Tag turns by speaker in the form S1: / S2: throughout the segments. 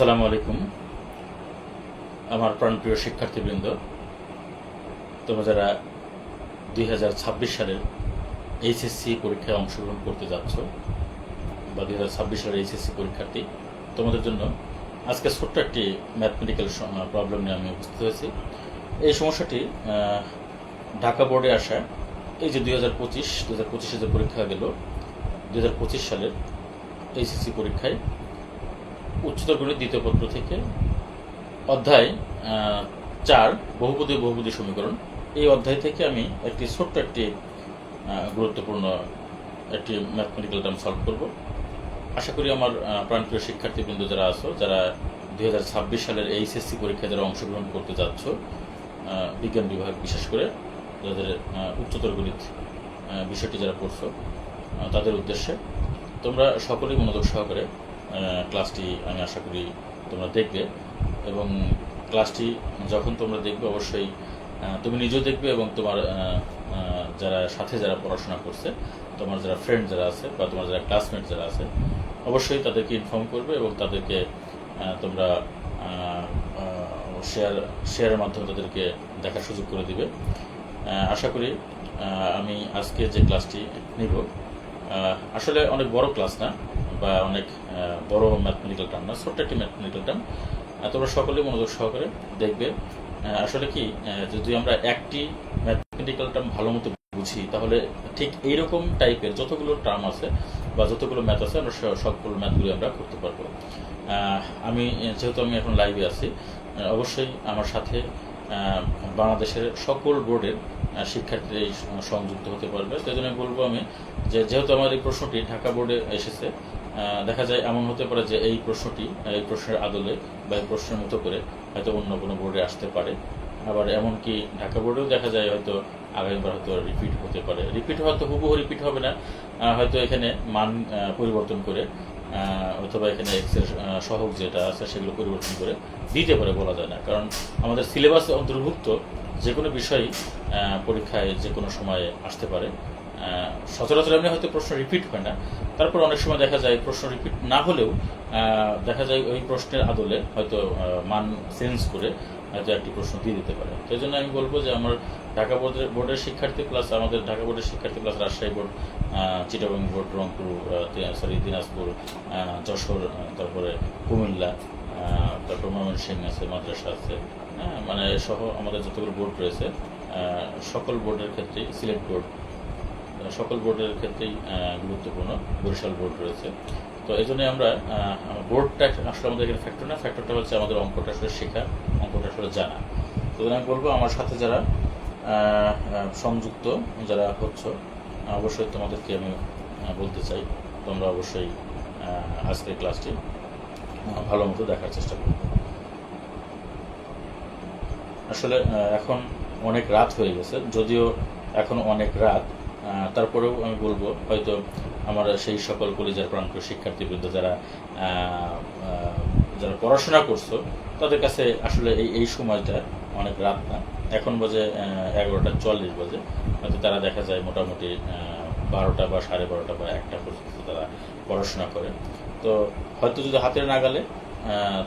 S1: আসসালামু আলাইকুম, আমার প্রাণপ্রিয় শিক্ষার্থীবৃন্দ। তোমরা যারা দুই হাজার ছাব্বিশ সালের এইচএসসি পরীক্ষায় অংশগ্রহণ করতে যাচ্ছ বা দুই হাজার ছাব্বিশ সালের এইচএসসি পরীক্ষার্থী, তোমাদের জন্য আজকে ছোট্ট একটি ম্যাথমেটিক্যাল প্রবলেম নিয়ে আমি উপস্থিত হয়েছি। এই সমস্যাটি ঢাকা বোর্ডে আসা, এই যে দুই হাজার পঁচিশ দু হাজার পঁচিশে যে পরীক্ষা গেল, দুই হাজার পঁচিশ সালের এইচএসসি পরীক্ষায় উচ্চতর গণিত দ্বিতীয় পত্র থেকে অধ্যায় চার, বহুপদী বহুপদী সমীকরণ। এই অধ্যায় থেকে আমি একটি ছোট্ট একটি গুরুত্বপূর্ণ একটি ম্যাথমেটিক্যাল টার্ম সলভ করব। আশা করি আমার প্রাণপ্রিয় শিক্ষার্থীবৃন্দ যারা আছো, যারা দুই হাজার ছাব্বিশ সালের এইচএসসি পরীক্ষায় যারা অংশগ্রহণ করতে যাচ্ছ বিজ্ঞান বিভাগ বিশেষ করে, যাদের উচ্চতর গণিত বিষয়টি যারা পড়ছো তাদের উদ্দেশ্যে তোমরা সকলেই মনোযোগ সহকারে ক্লাসটি আমি আশা করি তোমরা দেখবে এবং ক্লাসটি যখন তোমরা দেখবে অবশ্যই তুমি নিজেও দেখবে এবং তোমার যারা সাথে যারা পড়াশোনা করছে, তোমার যারা ফ্রেন্ড যারা আছে বা তোমার যারা ক্লাসমেট যারা আছে, অবশ্যই তাদেরকে ইনফর্ম করবে এবং তাদেরকে তোমরা শেয়ার শেয়ারের মাধ্যমে তাদেরকে দেখার সুযোগ করে দিবে। আশা করি আমি আজকে যে ক্লাসটি নিব আসলে অনেক বড় ক্লাস না বা অনেক বড় ম্যাথমেটিক্যাল টার্ম না, ছোট্ট একটি ম্যাথমেটিক্যাল টার্ম তোমরা সকলেই মনোযোগ সহকারে দেখবে। আসলে কি যদি আমরা একটি ম্যাথমেটিক্যাল টার্ম ভালো মতো বুঝি, তাহলে ঠিক এইরকম টাইপের যতগুলো টার্ম আছে বা যতগুলো ম্যাথ আছে, আমরা সবগুলো ম্যাথগুলি আমরা করতে পারব। আমি, যেহেতু আমি এখন লাইভে আছি অবশ্যই আমার সাথে বাংলাদেশের সকল বোর্ডের শিক্ষার্থীরা সংযুক্ত হতে পারবে। সেই জন্য বলব আমি যে, যেহেতু আমার এই প্রশ্নটি ঢাকা বোর্ডে এসেছে দেখা যায় এমন হতে পারে যে এই প্রশ্নটি এই প্রশ্নের আদলে বা এই প্রশ্নের মতো করে হয়তো অন্য কোনো বোর্ডে আসতে পারে। আবার এমনকি ঢাকা বোর্ডেও দেখা যায় হয়তো আগামীবার হয়তো রিপিট হতে পারে। রিপিট হয়তো হুবহু রিপিট হবে না। হয়তো এখানে মান পরিবর্তন করে অথবা এখানে এক্সের সহগ যেটা আছে সেগুলো পরিবর্তন করে দিতে পারে বলা যায় না। কারণ আমাদের সিলেবাসে অন্তর্ভুক্ত যে কোনো বিষয় পরীক্ষায় যে কোনো সময়ে আসতে পারে। সচরাচর এমনি হয়তো প্রশ্ন রিপিট হয় না। তারপর অনেক সময় দেখা যায় প্রশ্ন রিপিট না হলেও দেখা যায় ওই প্রশ্নের আদলে হয়তো মান চেঞ্জ করে হয়তো একটি প্রশ্ন দিয়ে দিতে পারে। সেই জন্য আমি বলব যে আমার ঢাকা বোর্ডের বোর্ডের শিক্ষার্থী প্লাস আমাদের ঢাকা বোর্ডের শিক্ষার্থী plus Rajshahi board Chittagong board, Rangpur sorry Dinajpur Jessore তারপরে কুমিল্লা তারপর ময়মনসিংহ আছে, মাদ্রাসা আছে হ্যাঁ মানে সহ আমাদের যতগুলো বোর্ড রয়েছে সকল বোর্ডের ক্ষেত্রেই সিলেক্ট বোর্ড সকল বোর্ডের ক্ষেত্রেই গুরুত্বপূর্ণ, বরিশাল বোর্ড রয়েছে। তো এই জন্যই আমরা বোর্ডটা আসলে আমাদের এখানে ফ্যাক্টর না ফ্যাক্টরটা হচ্ছে আমাদের অঙ্কটা আসলে শেখা, অঙ্কটা আসলে জানা। তো আমি বলব, আমার সাথে যারা সংযুক্ত, যারা হচ্ছ অবশ্যই তোমাদেরকে আমি বলতে চাই, তোমরা অবশ্যই আজকের ক্লাসটি ভালো মতো দেখার চেষ্টা করবে আসলে এখন অনেক রাত হয়ে গেছে, যদিও এখন অনেক রাত তারপরেও আমি বলব, হয়তো আমার সেই সকল কলেজের প্রাণপ্রিয় শিক্ষার্থীবৃন্দ যারা যারা পড়াশোনা করছ, তাদের কাছে আসলে এই এই সময়টা অনেক রাত না। এখন বাজে এগারোটা চল্লিশ বাজে। হয়তো তারা দেখা যায় মোটামুটি বারোটা বা সাড়ে বারোটা বা একটা পর্যন্ত তারা পড়াশোনা করে। তো হয়তো যদি হাতের নাগালে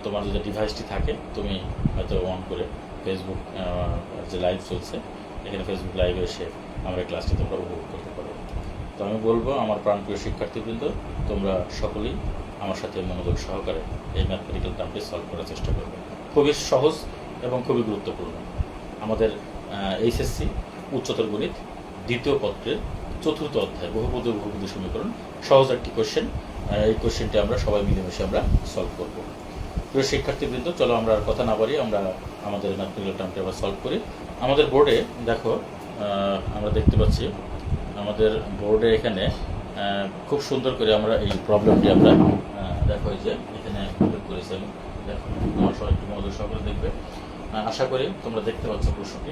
S1: তোমার যদি ডিভাইসটি থাকে, তুমি হয়তো অন করে ফেসবুক যে লাইভ চলছে এখানে ফেসবুক লাইভে এসে আমরা ক্লাসটি তোমরা উপভোগ করতে পারো। তো আমি বলব, আমার প্রাণপ্রিয় শিক্ষার্থীবৃন্দ, তোমরা সকলেই আমার সাথে মনোযোগ সহকারে এই ম্যাথমেটিক্যাল টার্মটি সলভ করার চেষ্টা করবে। খুবই সহজ এবং খুবই গুরুত্বপূর্ণ। আমাদের এইচএসসি উচ্চতর গণিত দ্বিতীয় পত্রের চতুর্থ অধ্যায়, বহুপদ বহুপদী সমীকরণ, সহজ একটি কোশ্চেন এই কোশ্চেনটি আমরা সবাই মিলেমিশে আমরা সলভ করব। প্রিয় শিক্ষার্থীবৃন্দ, চলো আমরা আর কথা না বাড়ি আমরা আমাদের ম্যাথমেটিক্যাল টার্মটি আবার সলভ করি। আমাদের বোর্ডে দেখো আমরা দেখতে পাচ্ছি, আমাদের বোর্ডে এখানে খুব সুন্দর করে আমরা এই প্রবলেমটি আমরা দেখো যে, এখানে করেছি আমি। দেখো আমার সবাই একটু মনোযোগ সকলে দেখবে। আশা করি তোমরা দেখতে পাচ্ছ প্রশ্নটি।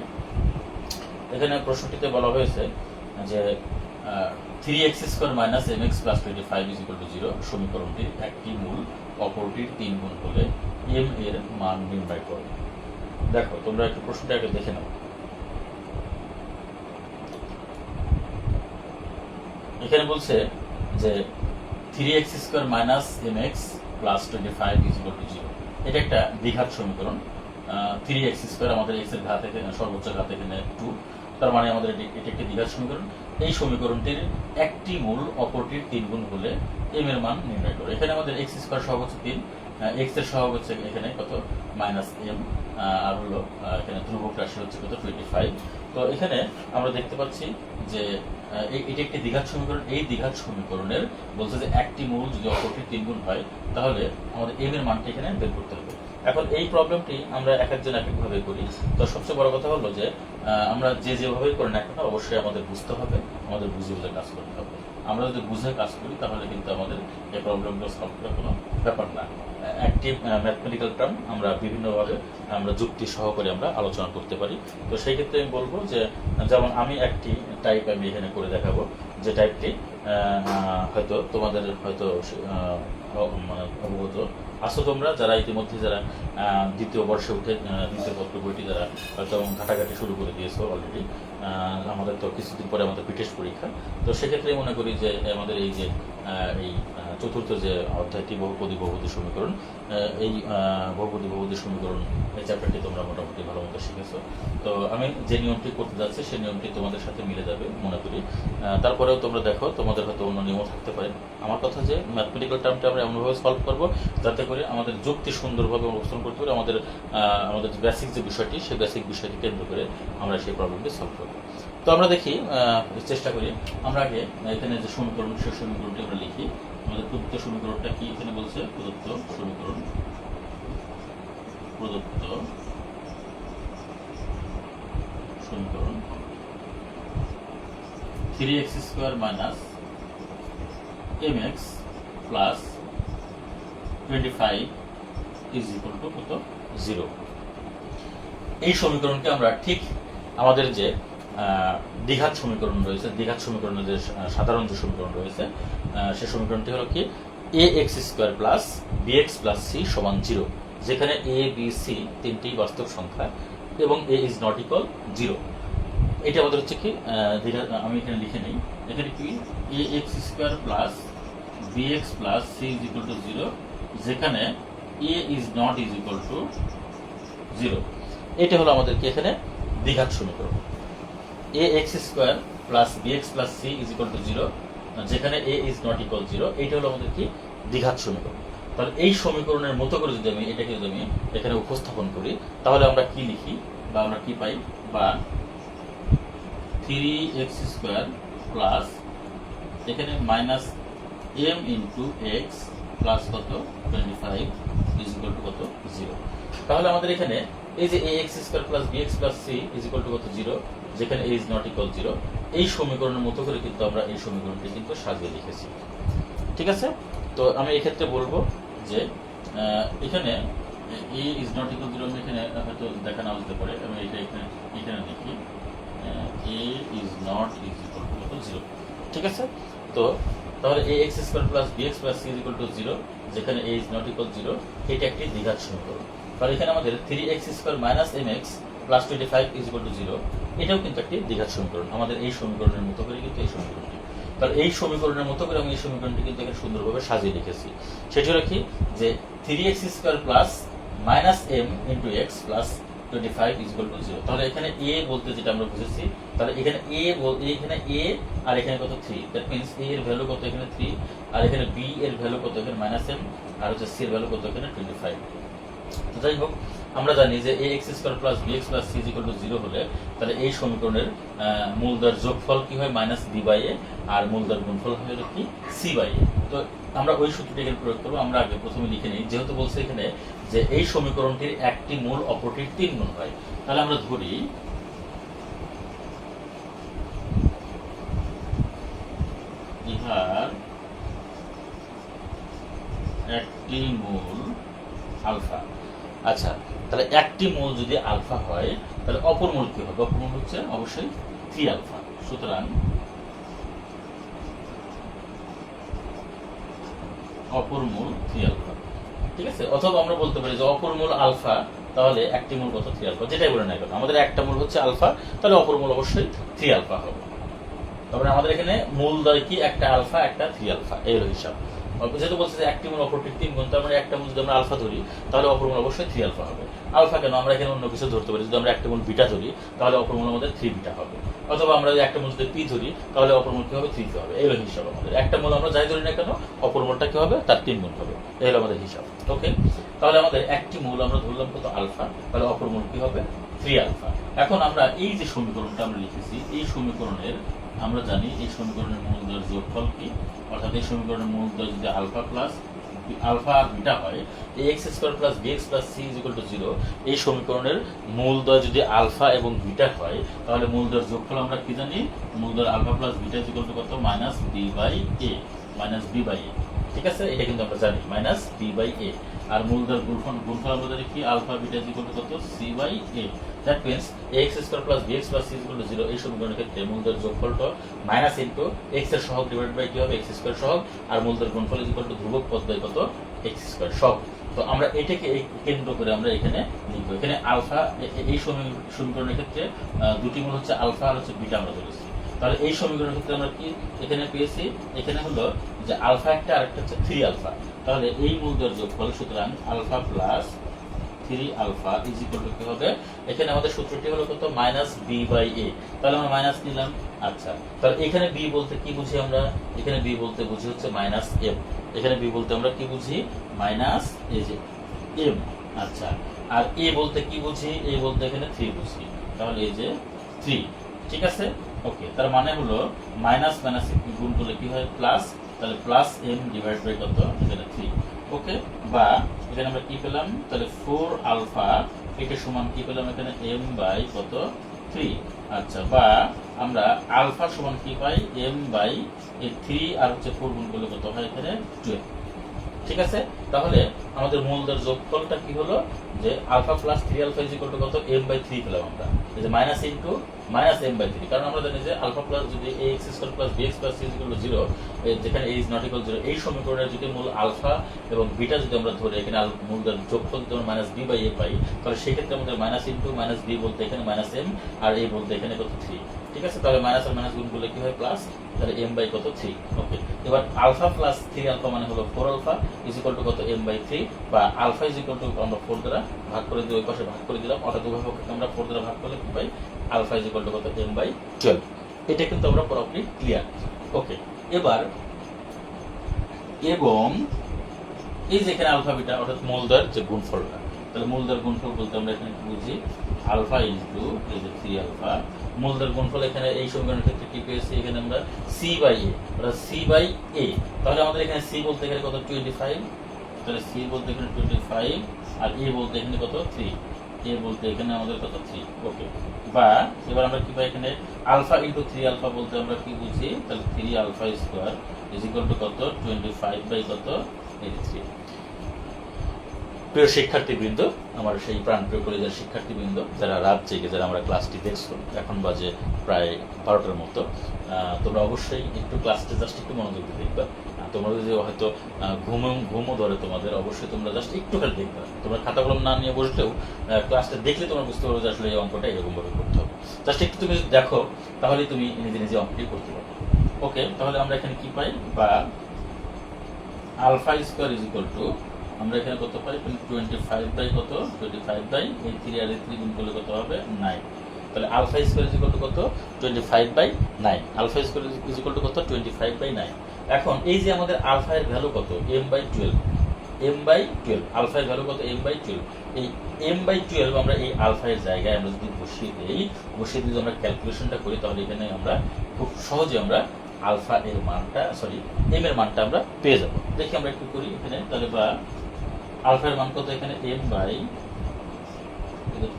S1: এখানে প্রশ্নটিতে বলা হয়েছে যে three x square minus M x plus twenty five is equal to zero সমীকরণটির একটি মূল, অপরটির তিন গুণ হলে এম এর মান নির্ণয় করো। দেখো, তোমরা একটু প্রশ্নটা আগে দেখে নাও। এখানে বলছে যে three x square minus M x plus twenty five is equal to zero এটা একটা দ্বিঘাত সমীকরণ। থ্রি এক্স স্কোয়ার আমাদের এক্সের ঘাত এখানে, সর্বোচ্চ ঘাত এখানে টু তার মানে আমাদের এটি একটি দ্বিঘাত সমীকরণ। এই সমীকরণটির একটি মূল, অপরটির তিন গুণ হলে এম এর মান নির্ণয় করে। এখানে আমাদের এক্স স্কোয়ার সহগ হচ্ছে তিন এক্সের সহগ হচ্ছে এখানে কত? মাইনাস এম আর হলো এখানে ধ্রুবক রাশি হচ্ছে কত? টোয়েন্টি ফাইভ তো এখানে আমরা দেখতে পাচ্ছি যে এটি একটি দ্বিঘাত সমীকরণ। এই দ্বিঘাত সমীকরণের বলছে যে একটি মূল যদি অপরটির তিন গুণ হয়, তাহলে আমাদের এম এর মানটা এখানে বের করতে হবে। এখন এই প্রবলেমটি আমরা এক একজন এক একভাবে করি। তো সবচেয়ে বড় কথা হলো যে আমরা যে যেভাবে করি না কেন, অবশ্যই আমাদের বুঝতে হবে, আমাদের বুঝে বুঝে কাজ করতে হবে। আমরা যদি বুঝে কাজ করি, তাহলে কিন্তু আমাদের এই প্রবলেমগুলো সলভ করা কোনো ব্যাপার না। একটি ম্যাথমেটিক্যাল টার্ম আমরা বিভিন্নভাবে আমরা যুক্তি সহকারে আমরা আলোচনা করতে পারি। তো সেই ক্ষেত্রে আমি বলব যে, যেমন আমি একটি টাইপ আমি এখানে করে দেখাবো। যে টাইপটি হয়তো তোমাদের হয়তো মানে অবগত আসো তোমরা, যারা ইতিমধ্যে যারা দ্বিতীয় বর্ষে উঠে দ্বিতীয় পত্র বইটি যারা হয়তো ঘাটাঘাটি শুরু করে দিয়েছ অলরেডি আমাদের তো কিছুদিন পরে আমাদের ব্রিটিশ পরীক্ষা। তো সেক্ষেত্রে মনে করি যে আমাদের এই যে এই চতুর্থ যে অধ্যায়টি বহুপদী বহুপদী সমীকরণ এই বহুপদী বহুপদী সমীকরণ এই চ্যাপ্টারটি তোমরা মোটামুটি ভালো মতো শিখেছো। তো আমি যে নিয়মটি করতে যাচ্ছি, সেই নিয়মটি তোমাদের সাথে মিলে যাবে, মনে করি। তারপরেও তোমরা দেখো, তোমাদের হয়তো অন্য নিয়মও থাকতে পারে। আমার কথা যে ম্যাথমেটিক্যাল টার্মটা আমরা এমনভাবে সলভ করব, যাতে করে আমাদের যুক্তি সুন্দরভাবে উপস্থাপন করতে পারি, আমাদের আমাদের বেসিক যে বিষয়টি, সেই বেসিক বিষয়টি কেন্দ্র করে আমরা সেই প্রবলেমটি সলভ করব। তো আমরা দেখি চেষ্টা করি। আমরা আগে এখানে যে সমীকরণ, সেই সমীকরণটি আমরা লিখি। আমাদের প্রদত্ত সমীকরণটা কি এখানে বলছে? প্রদত্ত সমীকরণ। প্রদত্ত সমীকরণ। Three x square minus M x plus twenty five is equal to কত? জিরো এই সমীকরণকে আমরা ঠিক আমাদের যে দ্বিঘাত সমীকরণ রয়েছে, দ্বিঘাত সমীকরণের যে সাধারণ যে সমীকরণ রয়েছে সে সমীকরণটি হলো কি? A x square plus B x plus C সমান জিরো যেখানে এ বি সি তিনটি বাস্তব সংখ্যা এবং A is not equal zero এটা আমাদের হচ্ছে কি? আমি এখানে লিখে নিই। এখানে কি? A x square plus B x plus C is equal to zero যেখানে A is not is equal to zero এটা হলো আমাদের কি এখানে? দ্বিঘাত সমীকরণ। A x square plus B plus C is equal to zero যেখানে A is not equal zero এইটা হলো আমাদের কি? সমীকরণ। তাহলে এই সমীকরণের মতো করে যদি আমি এটাকে যদি আমি এখানে উপস্থাপন করি, তাহলে আমরা কি লিখি বা আমরা কি পাই? বা থ্রি এক্স স্কোয়ার প্লাস এখানে minus M into x plus কত? Twenty five is equal to কত? জিরো তাহলে আমাদের এখানে এই যে A x square plus B x plus C is equal to কত? জিরো যেখানে A is not equal zero এই সমীকরণের মতো করে কিন্তু আমরা এই সমীকরণটি কিন্তু সাজিয়ে লিখেছি। ঠিক আছে? তো আমি এক্ষেত্রে বলব যে এখানে A is not equal zero আমি এখানে হয়তো দেখা নাও যেতে পারে, আমি এটা এখানে এখানে দেখি। A is not is equal to zero ঠিক আছে? তো তাহলে A x square plus B x plus C is equal to zero যেখানে A is not equal zero এটা একটি দ্বিঘাত সমীকরণ। তাহলে এখানে আমাদের three x square minus M x plus twenty five is equal to zero এটাও কিন্তু একটি দ্বিঘাত সমীকরণ। আমাদের এই সমীকরণের মতো করে কিন্তু এই সমীকরণটি। তাহলে এই সমীকরণের মতো করে আমি এই সমীকরণটি কিন্তু এখানে সুন্দরভাবে সাজিয়ে লিখেছি সেটি কি? যে three x square plus minus M into x plus twenty five equal to zero তাহলে এখানে এ বলতে যেটা আমরা বুঝেছি, তাহলে এখানে এ এখানে এ আর এখানে কত থ্রি দ্যাট মিনস এ এর ভ্যালু কত এখানে থ্রি আর এখানে বি এর ভ্যালু কত এখানে মাইনাস এম আর হচ্ছে সি এর ভ্যালু কত এখানে টোয়েন্টি ফাইভ তো যাই হোক আমরা জানি যে A x square plus B x plus C equal to zero হলে তাহলে এই সমীকরণের মূলদর যোগফল কি হয়? মাইনাস বি বাই এ আর মূলদর গুণফল হয় হলো কি? সি বাই এ তো আমরা ওই সূত্রটি এখানে প্রয়োগ করব, আমরা আগে প্রথমে লিখে নিই। যেহেতু বলছে এখানে যে এই সমীকরণটির একটি মূল, অপরটির তিন গুণ হয়। তাহলে আমরা ধরি, ইহার একটি মূল আলফা। আচ্ছা তাহলে একটি মূল যদি আলফা হয়, তাহলে অপর মূল কি হবে? অপর মূল হচ্ছে অবশ্যই থ্রি আলফা। সুতরাং অপর মূল থ্রি আলফা। ঠিক আছে? অথবা আমরা বলতে পারি যে অপর মূল আলফা, তাহলে একটি মূল কত? Three alpha. যেটাই বলে না কেন, আমাদের একটা মূল হচ্ছে আলফা, তাহলে অপর মূল অবশ্যই থ্রি আলফা হবে। তারপরে আমাদের এখানে মূল দয় কি? একটা আলফা, একটা থ্রি আলফা। হলো হিসাব। যেহেতু বলছে যে একটি মূল অপরটির তিন গুণ, তার মানে একটা মূল যদি আমরা আলফা ধরি, তাহলে অপর মূল অবশ্যই থ্রি আলফা হবে। আলফা কেন? আমরা এখানে অন্য কিছু ধরতে পারি। যদি আমরা একটা মূল বিটা ধরি, তাহলে অপর মূল আমাদের থ্রি বিটা হবে। অথবা আমরা যদি একটা মূল যদি পি ধরি, তাহলে অপর মূল কি হবে? থ্রি হবে। এই হলো হিসাব আমাদের। একটা মূল আমরা যাই ধরি না কেন, অপর মূলটা কি হবে? তার তিন গুণ হবে। এই হলো আমাদের হিসাব। ওকে তাহলে আমাদের একটি মূল আমরা ধরলাম কত? আলফা তাহলে অপর মূল কি হবে? থ্রি আলফা এখন আমরা এই যে সমীকরণটা আমরা লিখেছি, এই সমীকরণের আমরা জানি এই সমীকরণের যোগ যোগফল কি? অর্থাৎ এই সমীকরণের মূলদয় যদি আলফা প্লাস আলফা আর বিটা হয় এই x square plus B x plus C equal to zero এই সমীকরণের মূলদয় যদি আলফা এবং বিটা হয়, তাহলে মূল দয় যোগ যোগফল আমরা কি জানি? মূল মূলদয় alpha plus beta equal to কত? Minus B by A minus B by A ঠিক আছে? এটা কিন্তু আমরা জানি। Minus B by A. আর মূলদর গুণফল গুণফল জানি কি? আলফা বিটা ইকুয়াল টু কত? C by A. That means x square plus B x plus C equal to zero. এই সমীকরণের ক্ষেত্রে মূলদর যোগফলটা মাইনাস ইন্টু এক্সের সহগ ডিভাইড বাই কি হবে? এক্স স্কোয়ার সহগ। আর মূলদর গুণফল ইকুয়াল টু ধ্রুবক পদ বাই কত? এক্স স্কোয়ার সহগ। তো আমরা এটাকে এই কেন্দ্র করে আমরা এখানে লিখব। এখানে আলফা এই সমী- সমীকরণের ক্ষেত্রে দুটি মূল হচ্ছে আলফা আর হচ্ছে বিটা আমরা ধরেছি। তাহলে এই সমীকরণের ক্ষেত্রে আমরা কি এখানে পেয়েছি? এখানে হলো যে আলফা একটা আর একটা হচ্ছে থ্রি আলফা। তাহলে এই মূলদর যোগফল সুতরাং alpha plus three alpha is equal to হবে? এখানে আমাদের সূত্রটি হলো কত? মাইনাস বি বাই এ তাহলে আমরা মাইনাস নিলাম। আচ্ছা। তাহলে এখানে বি বলতে কি বুঝি আমরা? এখানে বি বলতে বুঝি হচ্ছে মাইনাস এম এখানে বি বলতে আমরা কি বুঝি? মাইনাস এ যে এম আচ্ছা। আর এ বলতে কি বুঝি? এ বলতে এখানে থ্রি বুঝি। তাহলে এই যে থ্রি ঠিক আছে? ওকে তার মানে হলো মাইনাস মাইনাস গুণ করলে কি হয়? প্লাস তাহলে প্লাস এম ডিভাইড বাই কত? এখানে থ্রি ওকে বা এখানে আমরা কি পেলাম? তাহলে ফোর আলফা এটা সমান কি পেলাম এখানে? এম বাই কত? থ্রি আচ্ছা বা আমরা আলফা সমান কি পাই? এম বাই এই থ্রি আর হচ্ছে ফোর গুণ করলে কত হয় এখানে? টুয়েলভ ঠিক আছে? তাহলে আমাদের মূলদের যোগফলটা কি হলো? যে alpha plus three alpha is equal to কত? এম বাই থ্রি পেলাম আমরা। যে minus into minus M by three. কারণ আমরা জানি যে আলফা প্লাস যদি A x square plus B x plus C equal zero যেখানে A is not equal zero এই সমীকরণের যদি মূল আলফা এবং বিটা যদি আমরা ধরি, এখানে মূলদের যোগফল যদি আমরা মাইনাস বি বাই এ পাই, তাহলে সেক্ষেত্রে আমাদের মাইনাস ইন্টু মাইনাস বি বলতে এখানে মাইনাস এম আর এ বলতে এখানে কত? থ্রি ঠিক আছে, তাহলে মাইনাস আর মাইনাস গুণ করলে কি হয়? প্লাস তাহলে এম বাই কত? থ্রি ওকে এবার আলফা প্লাস থ্রি আলফা মানে হলো four alpha is equal to কত? এম বাই থ্রি বা আলফা ইজ ইকুয়াল টু আমরা ফোর দ্বারা ভাগ করে দিয়ে ওই পাশে ভাগ করে দিলাম। অর্থাৎ উভয় পক্ষকে আমরা ফোর দ্বারা ভাগ করলে কি পাই? আলফা ইজ ইকুয়াল টু কত? এম বাই টুয়েলভ এটা কিন্তু আমরা পুরোপুরি ক্লিয়ার ওকে এবার, এবং এই যে এখানে আলফা বিটা অর্থাৎ মূলদার যে গুণফলটা, তাহলে মূলদার গুণফল বলতে আমরা এখানে বুঝি? আলফা ইন্টু এই যে থ্রি আলফা মূলদার গুণফল এখানে এই সমীকরণের ক্ষেত্রে কি পেয়েছি? এখানে আমরা সি বাই এ অর্থাৎ সি বাই এ তাহলে আমাদের এখানে সি বলতে গেলে কত? টোয়েন্টি ফাইভ তাহলে সি বলতে এখানে টোয়েন্টি ফাইভ আর এ বলতে এখানে কত? থ্রি এ বলতে এখানে আমাদের কত? থ্রি ওকে বা এবার আমরা কি পাই এখানে? আলফা ইন্টু থ্রি আলফা বলতে আমরা কি বুঝি? তাহলে three alpha square is equal to কত? টোয়েন্টি ফাইভ বাই কত? এই থ্রি প্রিয় শিক্ষার্থীবৃন্দ আমার সেই প্রাণপ্রিয় কলেজের শিক্ষার্থীবৃন্দ যারা রাত জেগে যারা আমরা ক্লাসটি দেখছ এখন বাজে প্রায় বারোটার মতো তোমরা অবশ্যই একটু ক্লাসটা জাস্ট একটু মনোযোগ দিয়ে দেখবা। তোমরা যদি হয়তো আহ, ঘুমও ধরে তোমাদের অবশ্যই তোমরা জাস্ট একটু খালি দেখবা। তোমরা খাতা কলম না নিয়ে বসলেও ক্লাসটা দেখলে তোমরা বুঝতে পারবে যে আসলে এই অঙ্কটা এরকম ভাবে করতে হবে। জাস্ট একটু তুমি যদি দেখো তাহলেই তুমি নিজে নিজে অঙ্কটি করতে পারবে। ওকে তাহলে আমরা এখানে কি পাই? বা alpha square is equal to আমরা এখানে কত পাই টোয়েন্টি ফাইভ বাই কত? টোয়েন্টি ফাইভ বাই এই থ্রি আর এই থ্রি গুণ করলে কত হবে? নাইন তাহলে আলফা স্কোয়ার ইজ টু কত? Twenty five by nine alpha square is কত? টোয়েন্টি ফাইভ বাই নাইন এখন এই যে আমাদের আলফা এর ভ্যালু কত? M by twelve M by twelve alpha এর ভ্যালু কত? এম বাই টুয়েলভ এই এম বাই টুয়েলভ আমরা এই আলফা এর জায়গায় আমরা যদি বসিয়ে দিই, বসিয়ে দিয়ে আমরা ক্যালকুলেশনটা করি, তাহলে এখানে আমরা খুব সহজে আমরা আলফা এর মানটা সরি এম এর মানটা আমরা পেয়ে যাব। দেখি আমরা একটু করি এখানে, তাহলে বা আলফা এর মান কত এখানে? এম বাই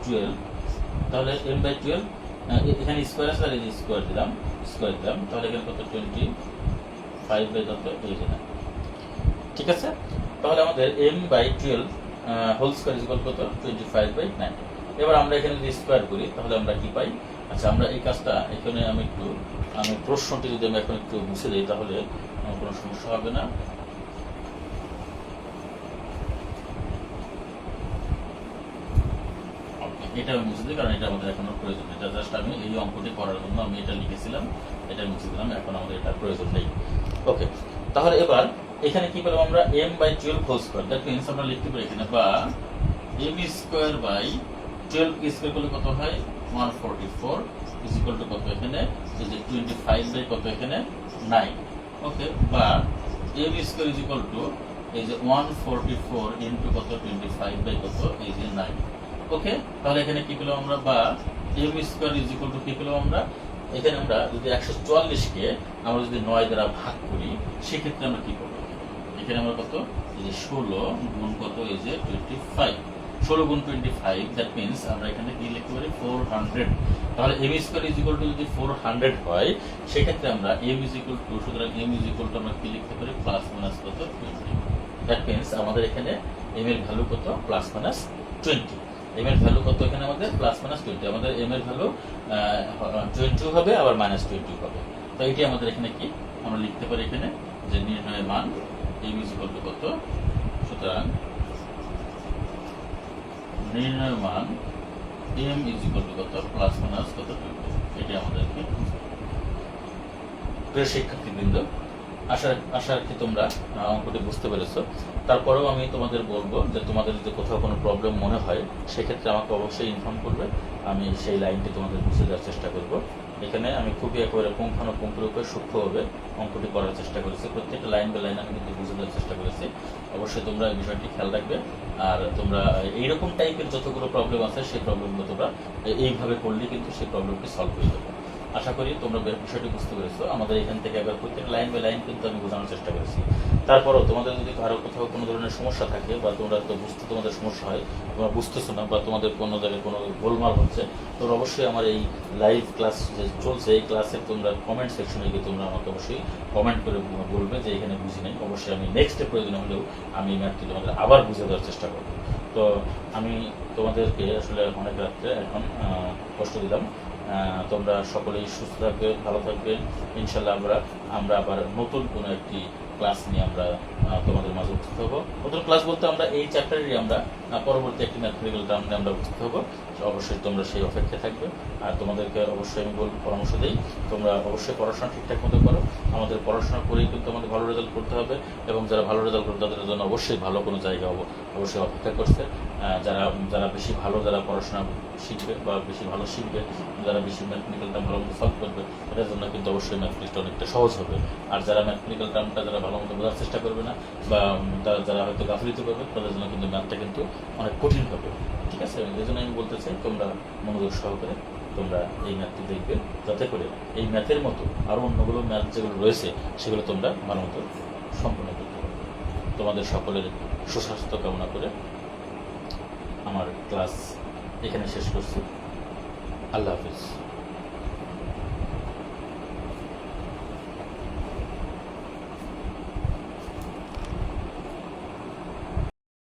S1: টুয়েলভ তাহলে এম বাই টুয়েলভ এখানে স্কোয়ার আছে এই স্কোয়ার দিলাম স্কোয়ার দিলাম, তাহলে এখানে কত? টোয়েন্টি ফাইভ বাই কত? যে ঠিক আছে? তাহলে আমাদের M by twelve whole square is কত? টোয়েন্টি ফাইভ বাই নাইন এবার আমরা এখানে যদি স্কোয়ার করি, তাহলে আমরা কি পাই? আচ্ছা আমরা এই কাজটা এখানে আমি একটু, আমি প্রশ্নটি যদি আমি এখন একটু মুছে দিই, তাহলে আমার কোনো সমস্যা হবে না। এটা আমি মুছে দিই, কারণ এটা আমাদের এখন প্রয়োজন। এটা জাস্ট আমি এই অঙ্কটি করার জন্য আমি এটা লিখেছিলাম এটা মুছে দিলাম, এখন আমাদের এটা প্রয়োজন নেই। ওকে তাহলে এবার এখানে কি পেলাম আমরা? M by twelve whole square that means আমরা লিখতে পারি এখানে বা M square by twelve square করলে কত হয়? One forty four is equal to কত এখানে? এই যে টোয়েন্টি ফাইভ বাই কত এখানে? নাইন ওকে বা M square is equal to এই যে ওয়ান ফোরটি ফোর ইন্টু কত? টোয়েন্টি ফাইভ বাই কত? এই যে নাইন ওকে? তাহলে এখানে কি পেলাম আমরা? বা M square is equal to কি পেলাম আমরা? এখানে আমরা যদি একশো চুয়াল্লিশকে আমরা যদি নয় দ্বারা ভাগ করি, সেক্ষেত্রে আমরা কি করব? এখানে আমরা কত? এই যে ষোলো গুণ কত? এই যে টোয়েন্টি ফাইভ ষোলো গুণ টোয়েন্টি ফাইভ দ্যাট মিনস আমরা এখানে কি লিখতে পারি? ফোর হান্ড্রেড তাহলে M square is equal to যদি ফোর হান্ড্রেড হয়, সেক্ষেত্রে আমরা এম ইজ ইকুয়াল টু সুতরাং এম ইজ ইকুয়াল টু আমরা কি লিখতে পারি? প্লাস মাইনাস কত? টোয়েন্টি দ্যাট মিনস আমাদের এখানে এম এর ভ্যালু কত? প্লাস মাইনাস টোয়েন্টি এম এর ভ্যালু কত এখানে আমাদের? প্লাস মাইনাস টোয়েন্টি আমাদের এম এর ভ্যালু টোয়েন্টি হবে আবার মাইনাস টোয়েন্টি হবে। তো এটি আমাদের এখানে কি? আমরা লিখতে পারি এখানে যে নির্ণয় মান এম ইজ ইকুয়াল টু কত? সুতরাং নির্ণয় মান এম ইজ ইকুয়াল টু কত? প্লাস মাইনাস কত? টোয়েন্টি এটি আমাদেরকে প্রিয় শিক্ষার্থীবৃন্দ আশা আশা রাখি তোমরা? অঙ্কটি বুঝতে পেরেছ। তারপরেও আমি তোমাদের বলব যে তোমাদের যদি কোথাও কোনো প্রবলেম মনে হয়, সেক্ষেত্রে আমাকে অবশ্যই ইনফর্ম করবে। আমি সেই লাইনটি তোমাদের বুঝে দেওয়ার চেষ্টা করব। এখানে আমি খুবই একেবারে পুঙ্খানুপুঙ্খরূপে সূক্ষ্মভাবে অঙ্কটি করার চেষ্টা করেছি। প্রত্যেকটা লাইন বাই লাইন আমি কিন্তু বুঝে দেওয়ার চেষ্টা করেছি। অবশ্যই তোমরা এই বিষয়টি খেয়াল রাখবে। আর তোমরা এইরকম টাইপের যতগুলো প্রবলেম আছে, সেই প্রবলেমগুলো তোমরা এইভাবে করলে কিন্তু সেই প্রবলেমটি সলভ হয়ে যাবে। আশা করি তোমরা বিষয়টি বুঝতে পেরেছ। আমাদের এখান থেকে একবার প্রত্যেক লাইন বাই লাইন কিন্তু আমি বোঝানোর চেষ্টা করেছি। তারপরও তোমাদের যদি কারও কোথাও কোনো ধরনের সমস্যা থাকে বা তোমরা তো বুঝতে তোমাদের সমস্যা হয়, তোমরা বুঝতেছো না বা তোমাদের কোনো জায়গায় কোনো গোলমাল হচ্ছে, তোমরা অবশ্যই আমার এই লাইভ ক্লাস যে চলছে, এই ক্লাসের তোমরা কমেন্ট সেকশনে গিয়ে তোমরা আমাকে অবশ্যই কমেন্ট করে বলবে যে এখানে বুঝি নাই। অবশ্যই আমি নেক্সট প্রয়োজন হলেও আমি ম্যাথটি তোমাদের আবার বুঝে দেওয়ার চেষ্টা করব। তো আমি তোমাদেরকে আসলে অনেক রাত্রে এখন কষ্ট দিলাম। তোমরা সকলেই সুস্থ থাকবে, ভালো থাকবে। ইনশাল্লাহ আমরা আমরা আবার নতুন কোনো একটি ক্লাস নিয়ে আমরা তোমাদের মাঝে উপস্থিত হব। নতুন ক্লাস বলতে আমরা এই চ্যাপ্টারেরই আমরা পরবর্তী একটি ম্যাথমেটিক্যাল টার্ম নিয়ে আমরা উপস্থিত হব। অবশ্যই তোমরা সেই অপেক্ষায় থাকবে। আর তোমাদেরকে অবশ্যই আমি বল পরামর্শ দিই। তোমরা অবশ্যই পড়াশোনা ঠিকঠাক মতো করো। আমাদের পড়াশোনা করেই কিন্তু আমাদের ভালো রেজাল্ট করতে হবে এবং যারা ভালো রেজাল্ট করবে তাদের জন্য অবশ্যই ভালো কোনো জায়গা অব- অবশ্যই অপেক্ষা করছে। যারা যারা বেশি ভালো, যারা পড়াশোনা শিখবে বা বেশি ভালো শিখবে, যারা বেশি ম্যাথমেটিক্যাল টার্ম ভালো মতো সলভ করবে এটার জন্য কিন্তু অবশ্যই ম্যাথমেটিক্সটা অনেকটা সহজ হবে। আর যারা ম্যাথমেটিক্যাল টার্মটা যারা ভালো মতো বোঝার চেষ্টা করবে না বা যারা হয়তো গাফিলিত করবে, তাদের জন্য কিন্তু ম্যাথটা কিন্তু অনেক কঠিন হবে। ঠিক আছে? এই জন্য আমি বলতে চাই, তোমরা মনোযোগ সহকারে তোমরা এই ম্যাথটি দেখবে। যাতে করে এই ম্যাথের মতো আরও অন্যগুলো ম্যাথ যেগুলো রয়েছে, সেগুলো তোমরা ভালো মতো সম্পূর্ণ করতে পারবে তোমাদের সকলের সুস্বাস্থ্য কামনা করে আমার ক্লাস এখানে শেষ করছি। আল্লাহ হাফিজ।